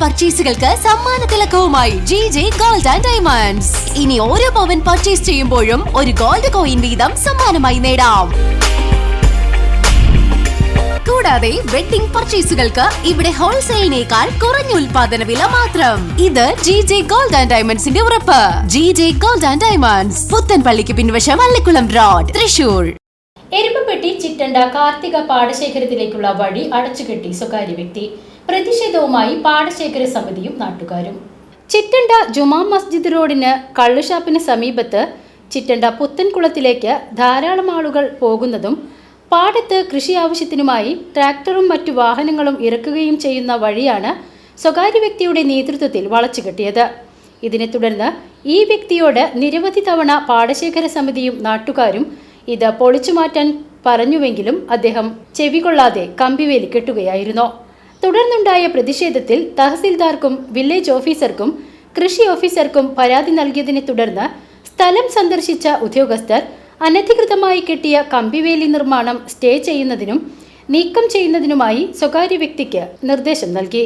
പർച്ചേസുകൾക്ക് സമ്മാന തിലക്കവുമായി G J gold and diamonds ഇനി ഓരോ പവൻ പർച്ചേസ് ചെയ്യുമ്പോഴും ഒരു ഗോൾഡ് കോയിൻ വീതം സമ്മാനമായി നേടാം. കൂടാതെ വെഡിംഗ് പർച്ചേസുകൾക്ക് ഇവിടെ ഹോൾസെയിലിനേക്കാൾ കുറഞ്ഞ ഉൽപാദന വില മാത്രം. ഇത് ജി ജെ ഗോൾഡ് ആൻഡ് ഡയമണ്ട്സിന്റെ ഉറപ്പ്. G J gold and diamonds പുത്തൻപള്ളിക്ക് പിൻവശം അള്ളിക്കുളം റോഡ് തൃശൂർ. എരുമപ്പെട്ടി ചിറ്റണ്ട കാർത്തിക പാടശേഖരത്തിലേക്കുള്ള വഴി അടച്ചുകെട്ടി സ്വകാര്യ വ്യക്തി. പ്രതിഷേധവുമായി പാടശേഖര സമിതിയും നാട്ടുകാരും. ചിറ്റണ്ട ജുമാ മസ്ജിദ് റോഡിന് കള്ളുഷാപ്പിന് സമീപത്ത് ചിറ്റണ്ട പുത്തൻകുളത്തിലേക്ക് ധാരാളം ആളുകൾ പോകുന്നതും പാടത്ത് കൃഷി ആവശ്യത്തിനുമായി ട്രാക്ടറും മറ്റു വാഹനങ്ങളും ഇറക്കുകയും ചെയ്യുന്ന വഴിയാണ് സ്വകാര്യ വ്യക്തിയുടെ നേതൃത്വത്തിൽ വളച്ചുകെട്ടിയത് ഇതിനെ തുടർന്ന് ഈ വ്യക്തിയോട് നിരവധി തവണ പാടശേഖര സമിതിയും നാട്ടുകാരും ഇത് പൊളിച്ചു മാറ്റാൻ പറഞ്ഞുവെങ്കിലും അദ്ദേഹം ചെവികൊള്ളാതെ കമ്പിവേലി കെട്ടുകയായിരുന്നു. തുടർന്നുണ്ടായ പ്രതിഷേധത്തിൽ തഹസിൽദാർക്കും വില്ലേജ് ഓഫീസർക്കും കൃഷി ഓഫീസർക്കും പരാതി നൽകിയതിനെ തുടർന്ന് സ്ഥലം സന്ദർശിച്ച ഉദ്യോഗസ്ഥർ അനധികൃതമായി കെട്ടിയ കമ്പിവേലി നിർമ്മാണം സ്റ്റേ ചെയ്യുന്നതിനും നീക്കം ചെയ്യുന്നതിനുമായി സ്വകാര്യ വ്യക്തിക്ക് നിർദ്ദേശം നൽകി.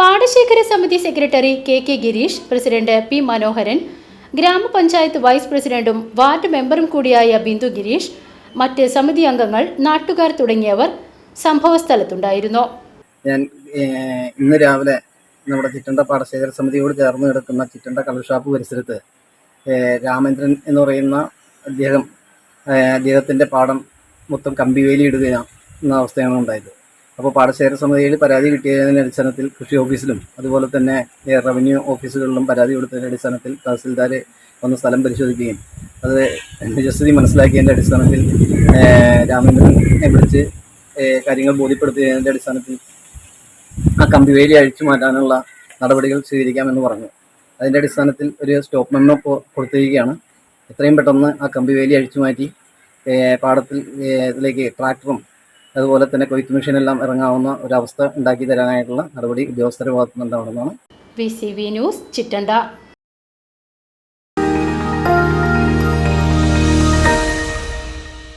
പാടശേഖര സമിതി secretary K K Gireesh president P Manoharan ഗ്രാമപഞ്ചായത്ത് വൈസ് പ്രസിഡന്റും വാർഡ് മെമ്പറും കൂടിയായ ബിന്ദു ഗിരീഷ് മറ്റ് സമിതി അംഗങ്ങൾ നാട്ടുകാർ തുടങ്ങിയവർ സംഭവസ്ഥലത്തുണ്ടായിരുന്നു. ഞാൻ ഇന്ന് രാവിലെ നമ്മുടെ ചിറ്റണ്ട പാടശേഖര സമിതിയോട് ചേർന്ന് കിടക്കുന്ന ചിറ്റണ്ട കള്ളുഷാപ്പ് പരിസരത്ത് രാമേന്ദ്രൻ എന്ന് പറയുന്ന അദ്ദേഹം അദ്ദേഹത്തിന്റെ പാടം മൊത്തം കമ്പിവേലി ഇടുക എന്ന അവസ്ഥയാണ് ഉണ്ടായത്. അപ്പോൾ പാടശേഖര സമിതിയിൽ പരാതി കിട്ടിയതിന്റെ അടിസ്ഥാനത്തിൽ കൃഷി ഓഫീസിലും അതുപോലെ തന്നെ റവന്യൂ ഓഫീസുകളിലും പരാതി കൊടുത്തതിന്റെ അടിസ്ഥാനത്തിൽ തഹസിൽദാർ വന്ന് സ്ഥലം പരിശോധിക്കുകയും അത് നിജസ്ഥിതി മനസ്സിലാക്കിയതിന്റെ അടിസ്ഥാനത്തിൽ രാമേന്ദ്രനെ വിളിച്ച് കാര്യങ്ങൾ ബോധ്യപ്പെടുത്തിയതിന്റെ അടിസ്ഥാനത്തിൽ ആ കമ്പിവേലി അഴിച്ചു മാറ്റാനുള്ള നടപടികൾ സ്വീകരിക്കാമെന്ന് പറഞ്ഞു. അതിന്റെ അടിസ്ഥാനത്തിൽ ഒരു സ്റ്റോപ്പ് മെമ്മോ കൊടുത്തിരിക്കുകയാണ്. എത്രയും പെട്ടെന്ന് ആ കമ്പി വേലി അഴിച്ചു മാറ്റി പാടത്തിൽ ഇതിലേക്ക് ട്രാക്ടറും അതുപോലെ തന്നെ കൊയ്ത്ത് മെഷീനെല്ലാം ഇറങ്ങാവുന്ന ഒരവസ്ഥ ഉണ്ടാക്കി തരാനായിട്ടുള്ള നടപടി ഉദ്യോഗസ്ഥരുടെ ഭാഗത്തുനിന്നുണ്ടാവണമെന്നാണ് V C V news Chittanda.